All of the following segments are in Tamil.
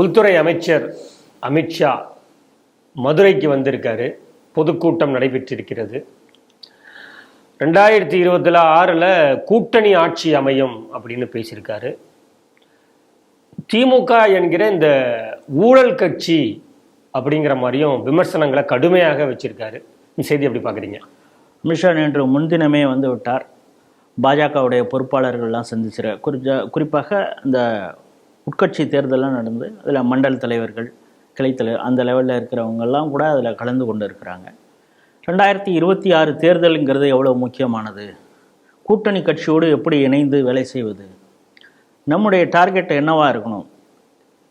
உள்துறை அமைச்சர் அமித்ஷா மதுரைக்கு வந்திருக்காரு. பொதுக்கூட்டம் நடைபெற்றிருக்கிறது. ரெண்டாயிரத்தி இருபத்தில் ஆறில் கூட்டணி ஆட்சி அமையும் அப்படின்னு பேசியிருக்காரு. திமுக என்கிற இந்த ஊழல் கட்சி அப்படிங்கிற மாதிரியும் விமர்சனங்களை கடுமையாக வச்சிருக்காரு. இந்த செய்தி எப்படி பார்க்குறீங்க? அமித்ஷா நேற்று முன்தினமே வந்து விட்டார். பாஜகவுடைய பொறுப்பாளர்கள்லாம் சந்திச்சிரு குறிஜா குறிப்பாக இந்த உட்கட்சி தேர்தலாம் நடந்து அதில் மண்டல் தலைவர்கள் கிளைத்தலைவர் அந்த லெவலில் இருக்கிறவங்கெல்லாம் கூட அதில் கலந்து கொண்டு இருக்கிறாங்க. ரெண்டாயிரத்தி இருபத்தி ஆறு தேர்தலுங்கிறது எவ்வளோ முக்கியமானது? கூட்டணி கட்சியோடு எப்படி இணைந்து வேலை செய்வது? நம்முடைய டார்கெட் என்னவாக இருக்கணும்?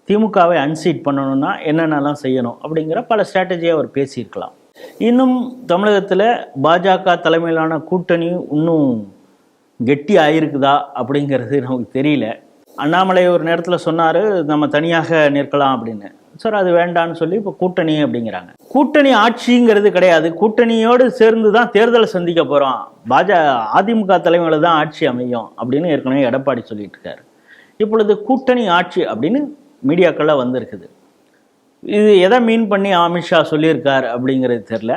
திமுகவை அன்சீட் பண்ணணும்னா என்னென்னலாம் செய்யணும்? அப்படிங்கிற பல ஸ்ட்ராட்டஜியை அவர் பேசியிருக்கலாம். இன்னும் தமிழகத்தில் பாஜக தலைமையிலான கூட்டணி இன்னும் கெட்டி ஆயிருக்குதா அப்படிங்கிறது நமக்கு தெரியல. அண்ணாமலை ஒரு நேரத்தில் சொன்னார் நம்ம தனியாக நிற்கலாம் அப்படின்னு. சார் அது வேண்டான்னு சொல்லி இப்போ கூட்டணி அப்படிங்கிறாங்க. கூட்டணி ஆட்சிங்கிறது கிடையாது. கூட்டணியோடு சேர்ந்து தான் தேர்தலை சந்திக்க போகிறோம் பாஜ அதிமுக தலைமையில் தான் ஆட்சி அமையும் அப்படின்னு ஏற்கனவே எடப்பாடி சொல்லிட்டு இருக்காரு. இப்பொழுது கூட்டணி ஆட்சி அப்படின்னு மீடியாக்கள்லாம் வந்திருக்குது. இது எதை மீன் பண்ணி அமித்ஷா சொல்லியிருக்கார் அப்படிங்கிறது தெரில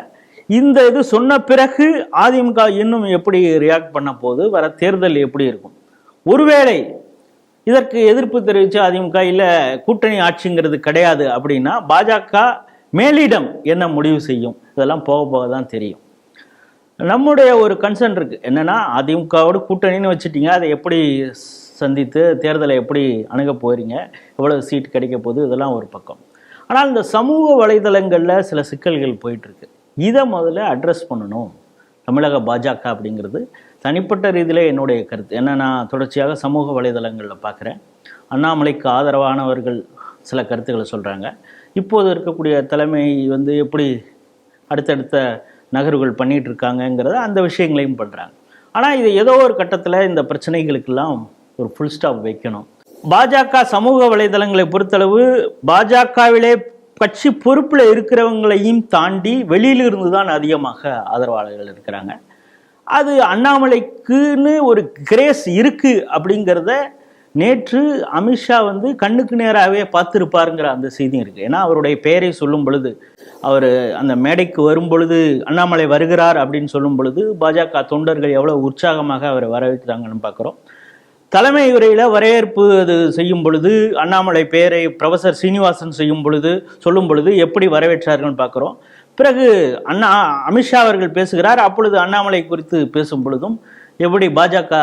இந்த இது சொன்ன பிறகு அதிமுக இன்னும் எப்படி ரியாக்ட் பண்ண போகுது? வர தேர்தல் எப்படி இருக்கும்? ஒருவேளை இதற்கு எதிர்ப்பு தெரிவித்து அதிமுக இல்லை கூட்டணி ஆட்சிங்கிறது கிடையாது அப்படின்னா பாஜக மேலிடம் என்ன முடிவு செய்யும்? இதெல்லாம் போக போக தான் தெரியும். நம்முடைய ஒரு கன்சர்ன் இருக்குது என்னென்னா அதிமுகவோட கூட்டணின்னு வச்சுட்டீங்க. அதை எப்படி சந்தித்து தேர்தலை எப்படி அணுக போகிறீங்க எவ்வளவு சீட் கிடைக்க போகுது? இதெல்லாம் ஒரு பக்கம். ஆனால் இந்த சமூக வலைதளங்களில் சில சிக்கல்கள் போயிட்டுருக்கு இதை முதல்ல அட்ரஸ் பண்ணணும். தமிழக பாஜக அப்படிங்கிறது. தனிப்பட்ட ரீதியில் என்னுடைய கருத்து. என்ன நான் தொடர்ச்சியாக சமூக வலைதளங்களில் பார்க்குறேன் அண்ணாமலைக்கு ஆதரவானவர்கள் சில கருத்துக்களை சொல்கிறாங்க இப்போது இருக்கக்கூடிய தலைமை வந்து எப்படி அடுத்தடுத்த நகர்வுகள் பண்ணிகிட்டு இருக்காங்கங்கிறத அந்த விஷயங்களையும் பண்ணுறாங்க ஆனால் இது ஏதோ ஒரு கட்டத்தில் இந்த பிரச்சனைகளுக்கெல்லாம் ஒரு ஃபுல் ஸ்டாப் வைக்கணும். பாஜக சமூக வலைதளங்களை பொறுத்தளவு பாஜகவிலே கட்சி பொறுப்பில் இருக்கிறவங்களையும் தாண்டி வெளியிலிருந்து தான் அதிகமாக ஆதரவாளர்கள் இருக்கிறாங்க. அது அண்ணாமலைக்குன்னு ஒரு கிரேஸ் இருக்குது அப்படிங்கிறத நேற்று அமித்ஷா வந்து கண்ணுக்கு நேராகவே பார்த்துருப்பாருங்கிற அந்த செய்தியும் இருக்குது ஏன்னா அவருடைய பெயரை சொல்லும் பொழுது அவர் அந்த மேடைக்கு வரும் பொழுது அண்ணாமலை வருகிறார் அப்படின்னு சொல்லும் பொழுது பாஜக தொண்டர்கள் எவ்வளோ உற்சாகமாக அவரை வரவேற்கிறாங்கன்னு பார்க்குறோம். தலைமை உரையில் வரவேற்பு அது செய்யும் பொழுது அண்ணாமலை பெயரை ப்ரொஃபசர் சீனிவாசன் செய்யும் பொழுது சொல்லும் பொழுது எப்படி வரவேற்றார்கள்னு பார்க்குறோம். பிறகு அண்ணா அமித்ஷா அவர்கள் பேசுகிறார். அப்பொழுது அண்ணாமலை குறித்து பேசும் பொழுதும் எப்படி பாஜக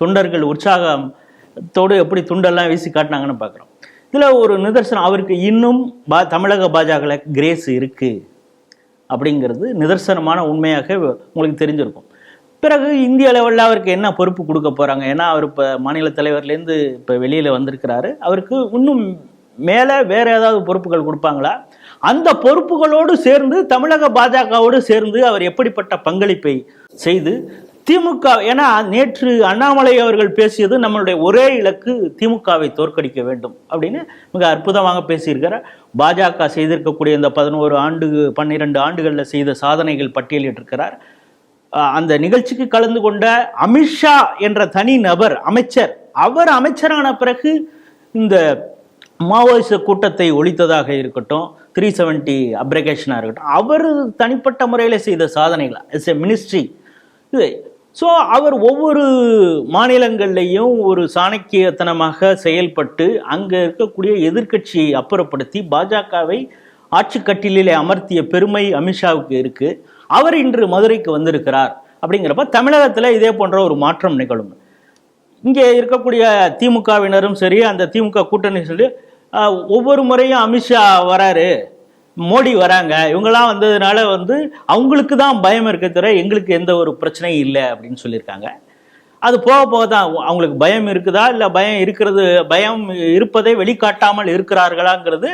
தொண்டர்கள் உற்சாகத்தோடு எப்படி துண்டெல்லாம் வீசி காட்டினாங்கன்னு பார்க்குறோம். இதில் ஒரு நிதர்சனம் அவருக்கு இன்னும் பா தமிழக பாஜக கிரேஸ் இருக்குது அப்படிங்கிறது நிதர்சனமான உண்மையாக உங்களுக்கு தெரிஞ்சிருக்கும். பிறகு இந்திய லெவலில் அவருக்கு என்ன பொறுப்பு கொடுக்க போகிறாங்க ஏன்னா அவர் இப்போ மாநில தலைவர்லேருந்து இப்போ வெளியில் வந்திருக்கிறாரு. அவருக்கு இன்னும் மேலே வேறு ஏதாவது பொறுப்புகள் கொடுப்பாங்களா? அந்த பொறுப்புகளோடு சேர்ந்து தமிழக பாஜகவோடு சேர்ந்து அவர் எப்படிப்பட்ட பங்களிப்பை செய்து திமுக ஏன்னா நேற்று அண்ணாமலை அவர்கள் பேசியது நம்மளுடைய ஒரே இலக்கு திமுகவை தோற்கடிக்க வேண்டும் அப்படின்னு மிக அற்புதமாக பேசியிருக்கிறார். பாஜக செய்திருக்கக்கூடிய இந்த பதினோரு ஆண்டு பன்னிரெண்டு ஆண்டுகளில் செய்த சாதனைகள் பட்டியலிட்டிருக்கிறார். அந்த நிகழ்ச்சிக்கு கலந்து கொண்ட அமித்ஷா என்ற தனி நபர் அமைச்சர் அவர் அமைச்சரான பிறகு இந்த மாவோயிச கூட்டத்தை ஒழித்ததாக இருக்கட்டும் த்ரீ செவன்டி அப்ரகேஷனாக இருக்கட்டும் அவர் தனிப்பட்ட முறையில் செய்த சாதனைகள்? இட்ஸ் எ மினிஸ்ட்ரி இது ஸோ அவர் ஒவ்வொரு மாநிலங்கள்லையும் ஒரு சாணக்கியத்தனமாக செயல்பட்டு அங்கே இருக்கக்கூடிய எதிர்க்கட்சியை அப்புறப்படுத்தி பாஜகவை ஆட்சி கட்டிலே அமர்த்திய பெருமை அமித்ஷாவுக்கு இருக்குது அவர் இன்று மதுரைக்கு வந்திருக்கிறார். அப்படிங்கிறப்ப தமிழகத்தில் இதே போன்ற ஒரு மாற்றம் நிகழும். இங்கே இருக்கக்கூடிய திமுகவினரும் சரி அந்த திமுக கூட்டணி சொல்லி ஒவ்வொரு முறையும் அமித்ஷா வராரு மோடி வராங்க இவங்கெல்லாம் வந்ததுனால வந்து அவங்களுக்கு தான் பயம் இருக்க தவிர எங்களுக்கு எந்த ஒரு பிரச்சனையும் இல்லை அப்படின்னு சொல்லியிருக்காங்க. அது போக போக தான் அவங்களுக்கு பயம் இருக்குதா? இல்லை பயம் இருக்கிறது பயம் இருப்பதை வெளிக்காட்டாமல் இருக்கிறார்களாங்கிறது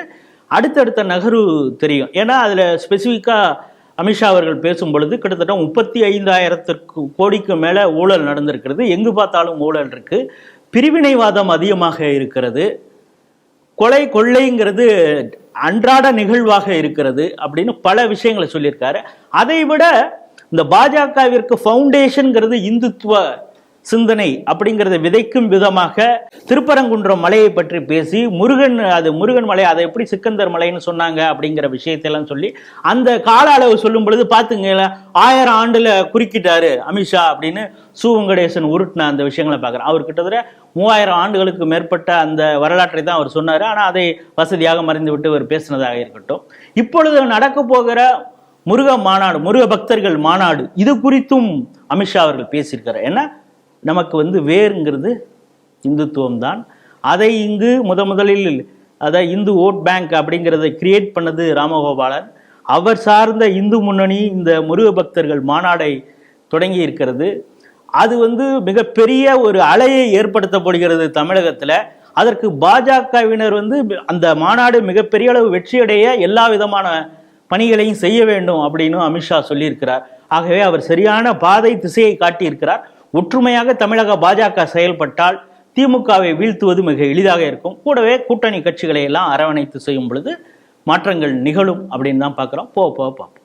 அடுத்தடுத்த நகர்வு தெரியும். ஏன்னா அதில் ஸ்பெசிஃபிக்காக அமித்ஷா அவர்கள் பேசும் பொழுது கிட்டத்தட்ட முப்பத்தி ஐந்தாயிரத்திற்கு கோடிக்கு மேலே ஊழல் நடந்திருக்கிறது. எங்கு பார்த்தாலும் ஊழல் இருக்குது பிரிவினைவாதம் அதிகமாக இருக்கிறது. கொலை கொள்ளைங்கிறது அன்றாட நிகழ்வாக இருக்கிறது அப்படின்னு பல விஷயங்களை சொல்லியிருக்காரு. அதை விட இந்த பாஜகவிற்கு ஃபவுண்டேஷன்ங்கிறது இந்துத்துவ சிந்தனை அப்படிங்கிறத விதைக்கும் விதமாக திருப்பரங்குன்றம் மலையை பற்றி பேசி முருகன் அது முருகன் மலை அதை எப்படி சிக்கந்தர் மலைன்னு சொன்னாங்க அப்படிங்கிற விஷயத்தெல்லாம் சொல்லி அந்த கால அளவு சொல்லும் பொழுது பார்த்துங்களேன் ஆயிரம் ஆண்டுல குறுக்கிட்டாரு அமித்ஷா அப்படின்னு சு. வெங்கடேசன் உருட்டின அந்த விஷயங்களை பார்க்குறேன். அவர் கிட்டத்தட்ட மூவாயிரம் ஆண்டுகளுக்கு மேற்பட்ட அந்த வரலாற்றை தான் அவர் சொன்னார். ஆனால் அதை வசதியாக மறைந்துவிட்டு அவர் பேசினதாக இருக்கட்டும். இப்பொழுது நடக்க போகிற முருக மாநாடு முருக பக்தர்கள் மாநாடு இது குறித்தும் அமித்ஷா அவர்கள் பேசியிருக்கிறார். ஏன்னா நமக்கு வந்து வேருங்கிறது இந்துத்துவம் தான் அதை இங்கு முத முதலில் அதை இந்து ஓட் பேங்க் அப்படிங்கிறத கிரியேட் பண்ணது ராமகோபாலன். அவர் சார்ந்த இந்து முன்னணி இந்த முருக பக்தர்கள் மாநாடை தொடங்கி இருக்கிறது. அது வந்து மிகப்பெரிய ஒரு அலையை ஏற்படுத்தப்படுகிறது தமிழகத்தில். அதற்கு பாஜகவினர் வந்து அந்த மாநாடு மிகப்பெரிய அளவு வெற்றியடைய எல்லா விதமான பணிகளையும் செய்ய வேண்டும் அப்படின்னு அமித்ஷா சொல்லியிருக்கிறார். ஆகவே அவர் சரியான பாதை திசையை காட்டியிருக்கிறார். ஒற்றுமையாக தமிழக பாஜக செயல்பட்டால் திமுகவை வீழ்த்துவது மிக எளிதாக இருக்கும். கூடவே கூட்டணி கட்சிகளை எல்லாம் அரவணைத்து செய்யும் பொழுது மாற்றங்கள் நிகழும் அப்படின்னு தான் பார்க்குறோம். போ போ பார்ப்போம்.